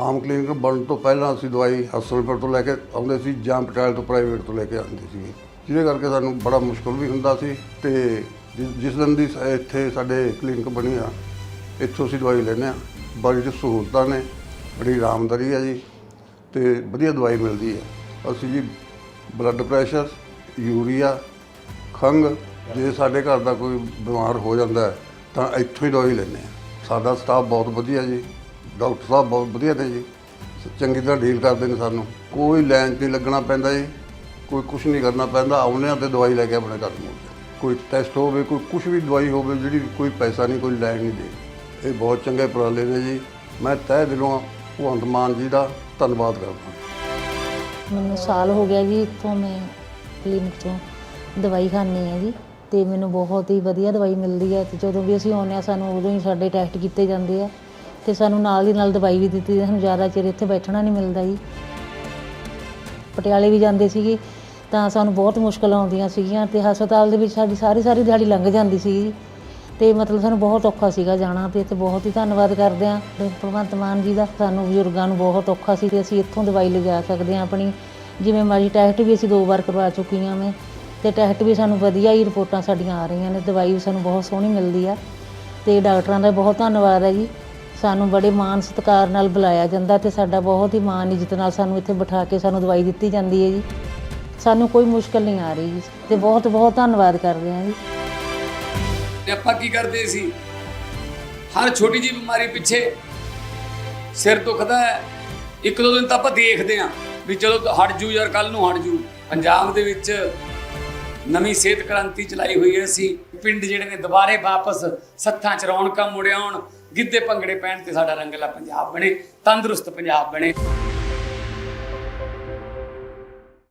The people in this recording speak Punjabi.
ਆਮ ਕਲੀਨਿਕ ਬਣਨ ਤੋਂ ਪਹਿਲਾਂ ਅਸੀਂ ਦਵਾਈ ਹਸਪਤਾਲ ਤੋਂ ਲੈ ਕੇ ਆਉਂਦੇ ਸੀ ਜਾਂ ਪਟਿਆਲੇ ਤੋਂ ਪ੍ਰਾਈਵੇਟ ਤੋਂ ਲੈ ਕੇ ਆਉਂਦੇ ਸੀ। ਜਿਹਦੇ ਕਰਕੇ ਸਾਨੂੰ ਬੜਾ ਮੁਸ਼ਕਲ ਵੀ ਹੁੰਦਾ ਸੀ ਤੇ ਜਿਸ- ਜਿਸ ਦਿਨ ਦੀ ਇੱਥੇ ਸਾਡੇ ਕਲੀਨਿਕ ਬਣੀ ਆ, ਇੱਥੋਂ ਅਸੀਂ ਦਵਾਈ ਲੈਂਦੇ ਆ ਬੜੀ ਜੀ ਸਹੂਲਤਾਂ ਨੇ, ਬੜੀ ਆਰਾਮਦਾਰੀ ਆ ਜੀ ਤੇ ਵਧੀਆ ਦਵਾਈ ਮਿਲਦੀ ਹੈ ਅਸੀਂ ਜੀ ਬਲੱਡ ਪ੍ਰੈਸ਼ਰ ਯੂਰੀਆ ਖੰਘ, ਜੇ ਸਾਡੇ ਘਰ ਦਾ ਕੋਈ ਬਿਮਾਰ ਹੋ ਜਾਂਦਾ ਤਾਂ ਇੱਥੋਂ ਹੀ ਦਵਾਈ ਲੈਂਦੇ ਆ ਸਾਡਾ ਸਟਾਫ ਬਹੁਤ ਵਧੀਆ ਜੀ। ਡਾਕਟਰ ਸਾਹਿਬ ਬਹੁਤ ਵਧੀਆ ਨੇ ਜੀ। ਚੰਗੀ ਤਰ੍ਹਾਂ ਡੀਲ ਕਰਦੇ ਨੇ ਸਾਨੂੰ। ਕੋਈ ਲਾਈਨ 'ਚ ਨਹੀਂ ਲੱਗਣਾ ਪੈਂਦਾ ਜੀ। ਕੋਈ ਕੁਝ ਨਹੀਂ ਕਰਨਾ ਪੈਂਦਾ। ਆਉਂਦੇ ਆ ਤੇ ਦਵਾਈ ਲੈ ਕੇ ਆਪਣੇ ਘਰ ਨੂੰ ਕੋਈ ਟੈਸਟ ਹੋਵੇ, ਕੋਈ ਕੁਝ ਵੀ ਦਵਾਈ ਹੋਵੇ, ਜਿਹੜੀ ਕੋਈ ਪੈਸਾ ਨਹੀਂ, ਕੋਈ ਲੈਣ ਨਹੀਂ ਦੇ ਇਹ ਬਹੁਤ ਚੰਗੇ ਉਪਰਾਲੇ ਨੇ ਜੀ। ਮੈਂ ਤਹਿ ਦਿਲੋਂ ਭਗਵੰਤ ਮਾਨ ਜੀ ਦਾ ਧੰਨਵਾਦ ਕਰਦਾ ਮੈਨੂੰ ਸਾਲ ਹੋ ਗਿਆ ਜੀ ਇੱਥੋਂ ਮੈਂ ਕਲੀਨਿਕ ਤੋਂ ਦਵਾਈ ਖਾਂਦੀ ਹਾਂ ਜੀ। ਤੇ ਮੈਨੂੰ ਬਹੁਤ ਹੀ ਵਧੀਆ ਦਵਾਈ ਮਿਲਦੀ ਹੈ। ਤੇ ਜਦੋਂ ਵੀ ਅਸੀਂ ਆਉਂਦੇ ਹਾਂ, ਸਾਨੂੰ ਉਦੋਂ ਹੀ ਸਾਡੇ ਟੈਸਟ ਕੀਤੇ ਜਾਂਦੇ ਆ। ਤੇ ਸਾਨੂੰ ਨਾਲ ਦੀ ਨਾਲ ਦਵਾਈ ਵੀ ਦਿੱਤੀ ਸਾਨੂੰ ਜ਼ਿਆਦਾ ਚਿਰ ਇੱਥੇ ਬੈਠਣਾ ਨਹੀਂ ਮਿਲਦਾ ਜੀ। ਪਟਿਆਲੇ ਵੀ ਜਾਂਦੇ ਸੀਗੇ ਤਾਂ ਸਾਨੂੰ ਬਹੁਤ ਮੁਸ਼ਕਲ ਆਉਂਦੀਆਂ ਸੀਗੀਆਂ ਤੇ ਹਸਪਤਾਲ ਦੇ ਵਿੱਚ ਸਾਡੀ ਸਾਰੀ ਸਾਰੀ ਦਿਹਾੜੀ ਲੰਘ ਜਾਂਦੀ ਸੀ ਤੇ ਮਤਲਬ ਸਾਨੂੰ ਬਹੁਤ ਔਖਾ ਸੀਗਾ ਜਾਣਾ ਤੇ ਇੱਥੇ ਬਹੁਤ ਹੀ ਧੰਨਵਾਦ ਕਰਦੇ ਹਾਂ। ਭਗਵੰਤ ਮਾਨ ਜੀ ਦਾ ਸਾਨੂੰ ਬਜ਼ੁਰਗਾਂ ਨੂੰ ਬਹੁਤ ਔਖਾ ਸੀ ਤੇ ਅਸੀਂ ਇੱਥੋਂ ਦਵਾਈ ਲਿਜਾ ਸਕਦੇ ਹਾਂ ਆਪਣੀ। ਜਿਵੇਂ ਮਰਜ਼ੀ ਟੈਸਟ ਵੀ ਅਸੀਂ ਦੋ ਵਾਰ ਕਰਵਾ ਚੁੱਕੀ ਹਾਂ ਮੈਂ ਤੇ ਟੈਸਟ ਵੀ ਸਾਨੂੰ ਵਧੀਆ ਹੀ ਰਿਪੋਰਟਾਂ ਸਾਡੀਆਂ ਆ ਰਹੀਆਂ ਨੇ, ਦਵਾਈ ਵੀ ਸਾਨੂੰ ਬਹੁਤ ਸੋਹਣੀ ਮਿਲਦੀ ਆ ਤੇ ਡਾਕਟਰਾਂ ਦਾ ਬਹੁਤ ਧੰਨਵਾਦ ਹੈ ਜੀ। ਸਾਨੂੰ ਬੜੇ ਮਾਣ ਸਤਿਕਾਰ ਨਾਲ ਬੁਲਾਇਆ ਜਾਂਦਾ ਤੇ ਸਾਡਾ ਬਹੁਤ ਹੀ ਮਾਣ ਇੱਜ਼ਤ ਨਾਲ ਸਾਨੂੰ ਇੱਥੇ ਬਿਠਾ ਕੇ ਸਾਨੂੰ ਦਵਾਈ ਦਿੱਤੀ ਜਾਂਦੀ ਹੈ ਜੀ। ਸਾਨੂੰ ਕੋਈ ਮੁਸ਼ਕਲ ਨਹੀਂ ਆ ਰਹੀ ਜੀ ਤੇ ਬਹੁਤ ਬਹੁਤ ਧੰਨਵਾਦ ਕਰਦੇ ਹਾਂ ਜੀ। ਤੇ ਆਪਾਂ ਕੀ ਕਰਦੇ ਸੀ? ਹਰ ਛੋਟੀ ਜਿਹੀ ਬਿਮਾਰੀ ਪਿੱਛੇ ਸਿਰ ਦੁਖਦਾ ਹੈ। ਇੱਕ ਦੋ ਦਿਨ ਤਾਂ ਆਪਾਂ ਦੇਖਦੇ ਆਂ ਵੀ ਚਲੋ ਹਟ ਜੂ ਯਾਰ ਕੱਲ ਨੂੰ ਹਟ ਜੂ। ਪੰਜਾਬ ਦੇ ਵਿੱਚ ਨਵੀਂ ਸਿਹਤ ਕ੍ਰਾਂਤੀ ਚਲਾਈ ਹੋਈ ਹੈ। ਸੀ ਪਿੰਡ ਜਿਹੜੇ ਨੇ ਦੁਬਾਰੇ ਵਾਪਸ ਸੱਥਾਂ ਚ ਰੌਣਕਾਂ ਮੁੜਿਆਉਣ ਗਿੱਧੇ ਭੰਗੜੇ ਪੈਣ ਤੇ ਸਾਡਾ ਰੰਗਲਾ ਪੰਜਾਬ ਬਣੇ ਤੰਦਰੁਸਤ ਪੰਜਾਬ ਬਣੇ।